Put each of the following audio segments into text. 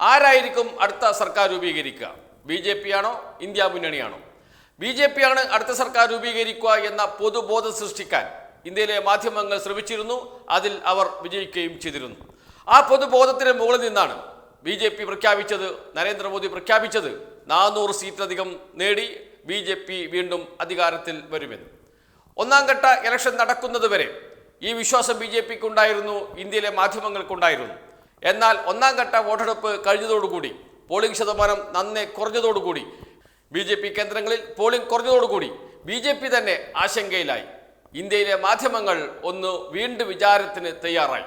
ആരായിരിക്കും അടുത്ത സർക്കാർ രൂപീകരിക്കുക? ബി ജെ പി ആണോ ഇന്ത്യ മുന്നണിയാണോ? ബി ജെ പി ആണ് അടുത്ത സർക്കാർ രൂപീകരിക്കുക എന്ന പൊതുബോധം സൃഷ്ടിക്കാൻ ഇന്ത്യയിലെ മാധ്യമങ്ങൾ ശ്രമിച്ചിരുന്നു. അതിൽ അവർ വിജയിക്കുകയും ചെയ്തിരുന്നു. ആ പൊതുബോധത്തിന് മുകളിൽ നിന്നാണ് ബി ജെ പി പ്രഖ്യാപിച്ചത് നരേന്ദ്രമോദി പ്രഖ്യാപിച്ചത്. നാനൂറ് സീറ്റിലധികം നേടി ബി ജെ പി വീണ്ടും അധികാരത്തിൽ വരുമെന്ന്. ഒന്നാം ഘട്ട ഇലക്ഷൻ നടക്കുന്നത് വരെ ഈ വിശ്വാസം ബി ജെ പിക്ക് ഉണ്ടായിരുന്നു ഇന്ത്യയിലെ മാധ്യമങ്ങൾക്കുണ്ടായിരുന്നു. എന്നാൽ ഒന്നാം ഘട്ട വോട്ടെടുപ്പ് കഴിഞ്ഞതോടുകൂടി പോളിംഗ് ശതമാനം നന്നെ കുറഞ്ഞതോടുകൂടി ബി ജെ പി കേന്ദ്രങ്ങളിൽ പോളിംഗ് കുറഞ്ഞതോടുകൂടി ബി ജെ പി തന്നെ ആശങ്കയിലായി. ഇന്ത്യയിലെ മാധ്യമങ്ങൾ ഒന്ന് വീണ്ടും വിചാരത്തിന് തയ്യാറായി.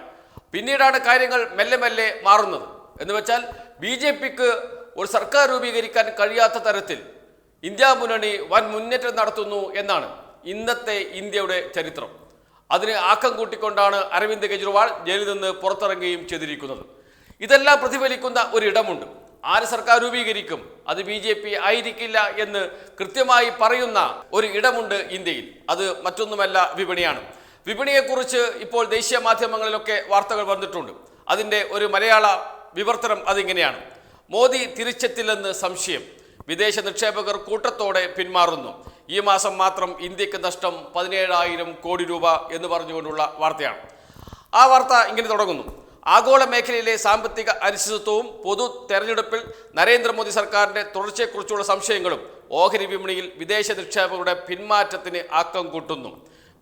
പിന്നീടാണ് കാര്യങ്ങൾ മെല്ലെ മെല്ലെ മാറുന്നത്. എന്ന് വെച്ചാൽ ബി ജെ പിക്ക് ഒരു സർക്കാർ രൂപീകരിക്കാൻ കഴിയാത്ത തരത്തിൽ ഇന്ത്യ മുന്നണി വൻ മുന്നേറ്റം നടത്തുന്നു എന്നാണ് ഇന്നത്തെ ഇന്ത്യയുടെ ചരിത്രം. അതിന് ആക്കം കൂട്ടിക്കൊണ്ടാണ് അരവിന്ദ് കെജ്രിവാൾ ജയിലിൽ നിന്ന് പുറത്തിറങ്ങുകയും ചെയ്തിരിക്കുന്നത്. ഇതെല്ലാം പ്രതിഫലിക്കുന്ന ഒരിടമുണ്ട്. ആര് സർക്കാർ രൂപീകരിക്കും? അത് ബി ജെ പി ആയിരിക്കില്ല എന്ന് കൃത്യമായി പറയുന്ന ഒരു ഇടമുണ്ട് ഇന്ത്യയിൽ. അത് മറ്റൊന്നുമല്ല വിപണിയാണ്. വിപണിയെക്കുറിച്ച് ഇപ്പോൾ ദേശീയ മാധ്യമങ്ങളിലൊക്കെ വാർത്തകൾ വന്നിട്ടുണ്ട്. അതിന്റെ ഒരു മലയാള വിവർത്തനം അതിങ്ങനെയാണ്. മോദി തിരിച്ചെത്തില്ലെന്ന് സംശയം. വിദേശ നിക്ഷേപകർ കൂട്ടത്തോടെ പിന്മാറുന്നു. ഈ മാസം മാത്രം ഇന്ത്യയ്ക്ക് നഷ്ടം പതിനേഴായിരം കോടി രൂപ എന്ന് പറഞ്ഞുകൊണ്ടുള്ള വാർത്തയാണ്. ആ വാർത്ത ഇങ്ങനെ തുടങ്ങുന്നു. ആഗോള മേഖലയിലെ സാമ്പത്തിക അനിശ്ചിതത്വവും പൊതു തെരഞ്ഞെടുപ്പിൽ നരേന്ദ്രമോദി സർക്കാരിന്റെ തുടർച്ചയെക്കുറിച്ചുള്ള സംശയങ്ങളും ഓഹരി വിപണിയിൽ വിദേശ നിക്ഷേപകരുടെ പിന്മാറ്റത്തിന് ആക്കം കൂട്ടുന്നു.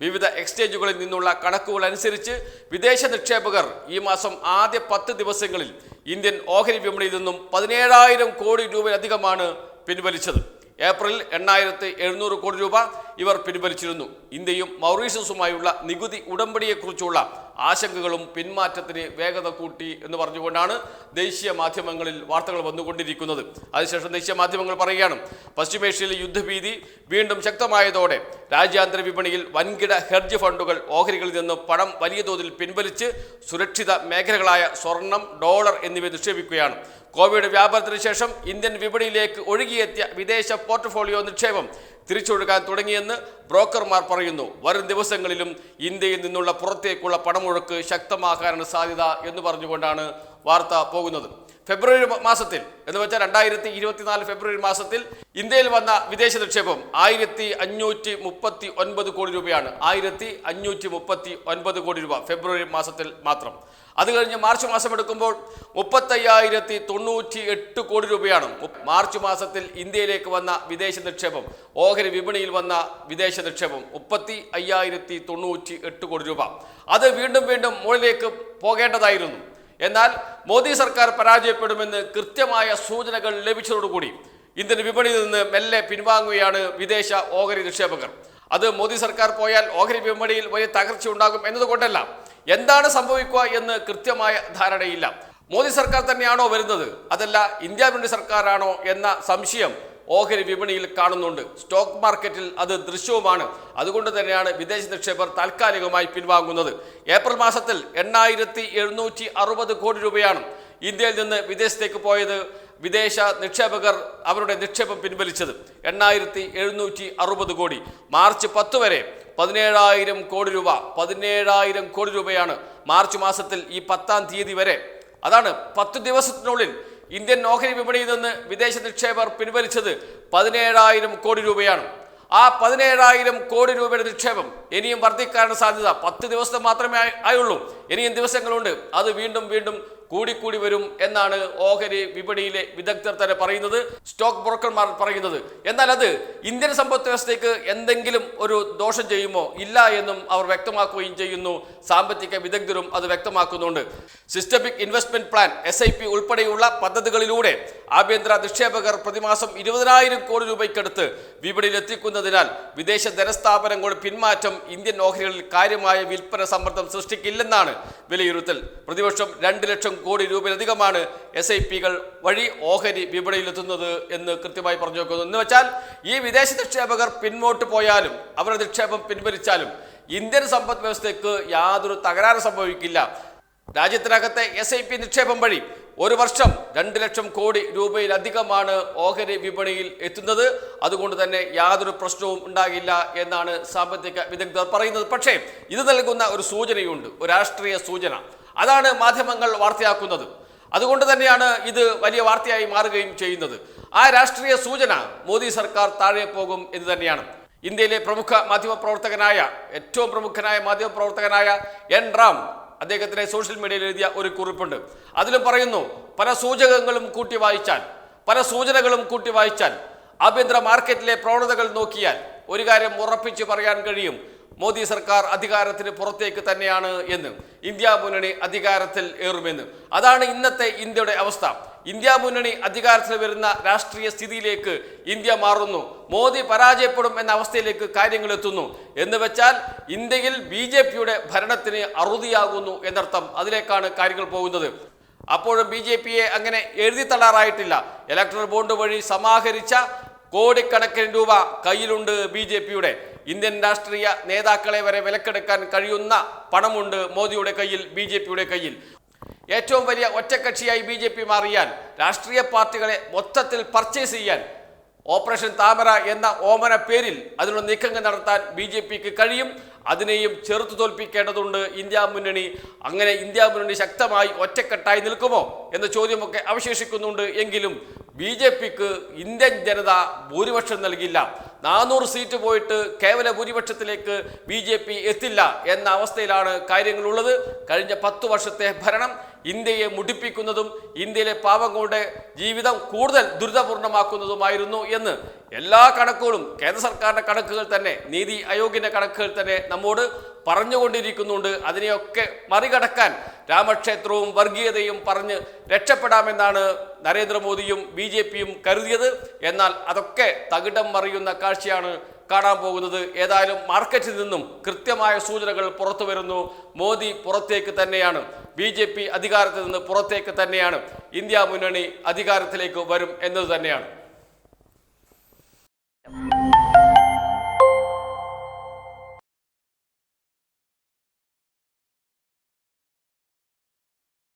വിവിധ എക്സ്ചേഞ്ചുകളിൽ നിന്നുള്ള കണക്കുകൾ അനുസരിച്ച് വിദേശ നിക്ഷേപകർ ഈ മാസം ആദ്യ പത്ത് ദിവസങ്ങളിൽ ഇന്ത്യൻ ഓഹരി വിപണിയിൽ നിന്നും പതിനേഴായിരം കോടി രൂപയിലധികമാണ് പിൻവലിച്ചത്. ഏപ്രിൽ എണ്ണായിരത്തി എഴുന്നൂറ് കോടി രൂപ ഇവർ പിൻവലിച്ചിരുന്നു. ഇന്ത്യയും മൗറീഷ്യസുമായുള്ള നികുതി ഉടമ്പടിയെക്കുറിച്ചുള്ള ആശങ്കകളും പിന്മാറ്റത്തിന് വേഗത കൂട്ടി എന്ന് പറഞ്ഞുകൊണ്ടാണ് ദേശീയ മാധ്യമങ്ങളിൽ വാർത്തകൾ വന്നുകൊണ്ടിരിക്കുന്നത്. അതിനുശേഷം ദേശീയ മാധ്യമങ്ങൾ പറയുകയാണ് പശ്ചിമേഷ്യയിലെ യുദ്ധഭീതി വീണ്ടും ശക്തമായതോടെ രാജ്യാന്തര വിപണിയിൽ വൻകിട ഹെഡ്ജ് ഫണ്ടുകൾ ഓഹരികളിൽ നിന്ന് പണം വലിയ തോതിൽ പിൻവലിച്ച് സുരക്ഷിത മേഖലകളായ സ്വർണം ഡോളർ എന്നിവ നിക്ഷേപിക്കുകയാണ്. കോവിഡ് വ്യാപനത്തിന് ശേഷം ഇന്ത്യൻ വിപണിയിലേക്ക് ഒഴുകിയെത്തിയ വിദേശ പോർട്ട്ഫോളിയോ നിക്ഷേപം തിരിച്ചൊഴുകാൻ തുടങ്ങിയെന്ന് ബ്രോക്കർമാർ പറയുന്നു. വരും ദിവസങ്ങളിലും ഇന്ത്യയിൽ നിന്നുള്ള പുറത്തേക്കുള്ള പണമൊഴുക്ക് ശക്തമാക്കാനാണ് സാധ്യത എന്ന് പറഞ്ഞുകൊണ്ടാണ് വാർത്ത പോകുന്നത്. ഫെബ്രുവരി മാസത്തിൽ എന്ന് വെച്ചാൽ രണ്ടായിരത്തി ഇരുപത്തിനാല് ഫെബ്രുവരി മാസത്തിൽ ഇന്ത്യയിൽ വന്ന വിദേശ നിക്ഷേപം ആയിരത്തി അഞ്ഞൂറ്റി മുപ്പത്തി ഒൻപത് കോടി രൂപയാണ് ആയിരത്തി അഞ്ഞൂറ്റി മുപ്പത്തി ഒൻപത് കോടി രൂപ ഫെബ്രുവരി മാസത്തിൽ മാത്രം അത് കഴിഞ്ഞ് മാർച്ച് മാസം എടുക്കുമ്പോൾ മുപ്പത്തയ്യായിരത്തി തൊണ്ണൂറ്റി എട്ട് കോടി രൂപയാണ്. മാർച്ച് മാസത്തിൽ ഇന്ത്യയിലേക്ക് വന്ന വിദേശ നിക്ഷേപം. ഓഹരി വിപണിയിൽ വന്ന വിദേശ നിക്ഷേപം മുപ്പത്തി അയ്യായിരത്തി തൊണ്ണൂറ്റി എട്ട് കോടി രൂപ. അത് വീണ്ടും വീണ്ടും മുകളിലേക്ക് പോകേണ്ടതായിരുന്നു. എന്നാൽ മോദി സർക്കാർ പരാജയപ്പെടുമെന്ന് കൃത്യമായ സൂചനകൾ ലഭിച്ചതോടുകൂടി ഇന്ത്യൻ വിപണിയിൽ നിന്ന് മെല്ലെ പിൻവാങ്ങുകയാണ് വിദേശ ഓഹരി നിക്ഷേപകർ. അത് മോദി സർക്കാർ പോയാൽ ഓഹരി വിപണിയിൽ വലിയ തകർച്ച ഉണ്ടാകും എന്നതുകൊണ്ടല്ല. എന്താണ് സംഭവിക്കുക എന്ന് കൃത്യമായ ധാരണയില്ല. മോദി സർക്കാർ തന്നെയാണോ വരുന്നത്? അതല്ല ഇന്ത്യ മുന്നണി സർക്കാരാണോ എന്ന സംശയം ഓഹരി വിപണിയിൽ കാണുന്നുണ്ട്. സ്റ്റോക്ക് മാർക്കറ്റിൽ അത് ദൃശ്യവുമാണ്. അതുകൊണ്ട് തന്നെയാണ് വിദേശ നിക്ഷേപർ താൽക്കാലികമായി പിൻവാങ്ങുന്നത്. ഏപ്രിൽ മാസത്തിൽ എണ്ണായിരത്തി എഴുന്നൂറ്റി അറുപത് കോടി രൂപയാണ് ഇന്ത്യയിൽ നിന്ന് വിദേശത്തേക്ക് പോയത് വിദേശ നിക്ഷേപകർ അവരുടെ നിക്ഷേപം പിൻവലിച്ചത്. എണ്ണായിരത്തി എഴുന്നൂറ്റി അറുപത് കോടി. മാർച്ച് പത്ത് വരെ പതിനേഴായിരം കോടി രൂപ പതിനേഴായിരം കോടി രൂപയാണ് മാർച്ച് മാസത്തിൽ ഈ പത്താം തീയതി വരെ. അതാണ് പത്ത് ദിവസത്തിനുള്ളിൽ ഇന്ത്യൻ ഓഹരി വിപണിയിൽ നിന്ന് വിദേശ നിക്ഷേപർ പിൻവലിച്ചത് പതിനേഴായിരം കോടി രൂപയാണ്. ആ പതിനേഴായിരം കോടി രൂപയുടെ നിക്ഷേപം ഇനിയും വർദ്ധിക്കാനുള്ള സാധ്യത പത്ത് ദിവസം മാത്രമേ ആയി- ആയുള്ളൂ. ഇനിയും ദിവസങ്ങളുണ്ട്. അത് വീണ്ടും വീണ്ടും കൂടിക്കൂടി വരും എന്നാണ് ഓഹരി വിപണിയിലെ വിദഗ്ധർ തന്നെ പറയുന്നത് സ്റ്റോക്ക് ബ്രോക്കർമാർ പറയുന്നത്. എന്നാൽ അത് ഇന്ത്യൻ സമ്പദ് വ്യവസ്ഥയ്ക്ക് എന്തെങ്കിലും ഒരു ദോഷം ചെയ്യുമോ? ഇല്ല എന്നും അവർ വ്യക്തമാക്കുകയും ചെയ്യുന്നു. സാമ്പത്തിക വിദഗ്ധരും അത് വ്യക്തമാക്കുന്നുണ്ട്. സിസ്റ്റമിക് ഇൻവെസ്റ്റ്മെന്റ് പ്ലാൻ എസ് ഉൾപ്പെടെയുള്ള പദ്ധതികളിലൂടെ ആഭ്യന്തര നിക്ഷേപകർ പ്രതിമാസം ഇരുപതിനായിരം കോടി രൂപയ്ക്കടുത്ത് വിപണിയിൽ എത്തിക്കുന്നതിനാൽ വിദേശ ധനസ്ഥാപനങ്ങളുടെ പിന്മാറ്റം ഇന്ത്യൻ ഓഹരികളിൽ കാര്യമായ വിൽപ്പന സമ്മർദ്ദം സൃഷ്ടിക്കില്ലെന്നാണ് വിലയിരുത്തൽ. പ്രതിവർഷം രണ്ട് ലക്ഷം കോടി രൂപയിലധികമാണ് എസ് ഐ പികൾ വഴി ഓഹരി വിപണിയിലെത്തുന്നത് എന്ന് കൃത്യമായി പറഞ്ഞു വെക്കുന്നു. എന്ന് വെച്ചാൽ ഈ വിദേശ നിക്ഷേപകർ പിന്നോട്ട് പോയാലും അവരുടെ നിക്ഷേപം പിൻവലിച്ചാലും ഇന്ത്യൻ സമ്പദ് വ്യവസ്ഥയ്ക്ക് യാതൊരു തകരാറ് സംഭവിക്കില്ല. രാജ്യത്തിനകത്തെ എസ് ഐ പി നിക്ഷേപം വഴി ഒരു വർഷം രണ്ട് ലക്ഷം കോടി രൂപയിലധികമാണ് ഓഹരി വിപണിയിൽ എത്തുന്നത്. അതുകൊണ്ട് തന്നെ യാതൊരു പ്രശ്നവും ഉണ്ടാകില്ല എന്നാണ് സാമ്പത്തിക വിദഗ്ധർ പറയുന്നത്. പക്ഷേ ഇത് നൽകുന്ന ഒരു സൂചനയുണ്ട് ഒരു രാഷ്ട്രീയ സൂചന. അതാണ് മാധ്യമങ്ങൾ വാർത്തയാക്കുന്നത്. അതുകൊണ്ട് തന്നെയാണ് ഇത് വലിയ വാർത്തയായി മാറുകയും ചെയ്യുന്നത്. ആ രാഷ്ട്രീയ സൂചന മോദി സർക്കാർ താഴെ പോകും എന്ന് തന്നെയാണ്. ഇന്ത്യയിലെ പ്രമുഖ മാധ്യമപ്രവർത്തകനായ ഏറ്റവും പ്രമുഖനായ മാധ്യമപ്രവർത്തകനായ എൻ റാം അദ്ദേഹത്തിന്റെ സോഷ്യൽ മീഡിയയിൽ എഴുതിയ ഒരു കുറിപ്പുണ്ട്. അതിലും പറയുന്നു പല സൂചകങ്ങളും കൂട്ടി വായിച്ചാൽ പല സൂചനകളും കൂട്ടി വായിച്ചാൽ ആഭ്യന്തര മാർക്കറ്റിലെ പ്രവണതകൾ നോക്കിയാൽ ഒരു കാര്യം ഉറപ്പിച്ച് പറയാൻ കഴിയും. മോദി സർക്കാർ അധികാരത്തിന് പുറത്തേക്ക് തന്നെയാണ് എന്ന്. ഇന്ത്യ മുന്നണി അധികാരത്തിൽ ഏറുമെന്ന്. അതാണ് ഇന്നത്തെ ഇന്ത്യയുടെ അവസ്ഥ. ഇന്ത്യ മുന്നണി അധികാരത്തിൽ വരുന്ന രാഷ്ട്രീയ സ്ഥിതിയിലേക്ക് ഇന്ത്യ മാറുന്നു. മോദി പരാജയപ്പെടും എന്ന അവസ്ഥയിലേക്ക് കാര്യങ്ങൾ എത്തുന്നു. എന്ന് വെച്ചാൽ ഇന്ത്യയിൽ ബി ജെ പിയുടെ ഭരണത്തിന് അറുതിയാകുന്നു എന്നർത്ഥം അതിലേക്കാണ് കാര്യങ്ങൾ പോകുന്നത്. അപ്പോഴും ബി ജെ പിയെ അങ്ങനെ എഴുതി തള്ളാറായിട്ടില്ല ഇലക്ട്രൽ ബോണ്ട് വഴി സമാഹരിച്ച കോടിക്കണക്കിന് രൂപ കയ്യിലുണ്ട് ബി ജെ പിയുടെ. ഇന്ത്യൻ രാഷ്ട്രീയ നേതാക്കളെ വരെ വിലക്കെടുക്കാൻ കഴിയുന്ന പണമുണ്ട് മോദിയുടെ കയ്യിൽ ബി ജെ പിയുടെ കയ്യിൽ. ഏറ്റവും വലിയ ഒറ്റക്കക്ഷിയായി ബി ജെ പി മാറിയാൽ രാഷ്ട്രീയ പാർട്ടികളെ മൊത്തത്തിൽ പർച്ചേസ് ചെയ്യാൻ ഓപ്പറേഷൻ താമര എന്ന ഓമന പേരിൽ അതിനുള്ള നീക്കങ്ങൾ നടത്താൻ ബി ജെ പിക്ക് കഴിയും. അതിനെയും ചെറുത്തു തോൽപ്പിക്കേണ്ടതുണ്ട് ഇന്ത്യ മുന്നണി. അങ്ങനെ ഇന്ത്യ മുന്നണി ശക്തമായി ഒറ്റക്കെട്ടായി നിൽക്കുമോ എന്ന ചോദ്യമൊക്കെ അവശേഷിക്കുന്നുണ്ട് എങ്കിലും ബി ജെ പിക്ക് ഇന്ത്യൻ ജനത ഭൂരിപക്ഷം നൽകില്ല. നാനൂറ് സീറ്റ് പോയിട്ട് കേവല ഭൂരിപക്ഷത്തിലേക്ക് ബി ജെ പി എത്തില്ല എന്ന അവസ്ഥയിലാണ് കാര്യങ്ങളുള്ളത്. കഴിഞ്ഞ പത്ത് വർഷത്തെ ഭരണം ഇന്ത്യയെ മുടിപ്പിക്കുന്നതും ഇന്ത്യയിലെ പാവങ്ങളുടെ ജീവിതം കൂടുതൽ ദുരിതപൂർണമാക്കുന്നതുമായിരുന്നു എന്ന്. എല്ലാ കണക്കുകളും കേന്ദ്ര സർക്കാരിന്റെ കണക്കുകൾ തന്നെ നീതി ആയോഗിന്റെ കണക്കുകൾ തന്നെ നമ്മോട് പറഞ്ഞുകൊണ്ടിരിക്കുന്നുണ്ട്. അതിനെയൊക്കെ മറികടക്കാൻ രാമക്ഷേത്രവും വർഗീയതയും പറഞ്ഞ് രക്ഷപ്പെടാമെന്നാണ് നരേന്ദ്രമോദിയും ബി ജെ പിയും കരുതിയത്. എന്നാൽ അതൊക്കെ തകിടം മറിയുന്ന കാഴ്ചയാണ് കാണാൻ പോകുന്നത്. ഏതായാലും മാർക്കറ്റിൽ നിന്നും കൃത്യമായ സൂചനകൾ പുറത്തു വരുന്നു. മോദി പുറത്തേക്ക് തന്നെയാണ്. ബി ജെ പി അധികാരത്തിൽ നിന്ന് പുറത്തേക്ക് തന്നെയാണ്. ഇന്ത്യ മുന്നണി അധികാരത്തിലേക്ക് വരും എന്നത് തന്നെയാണ്.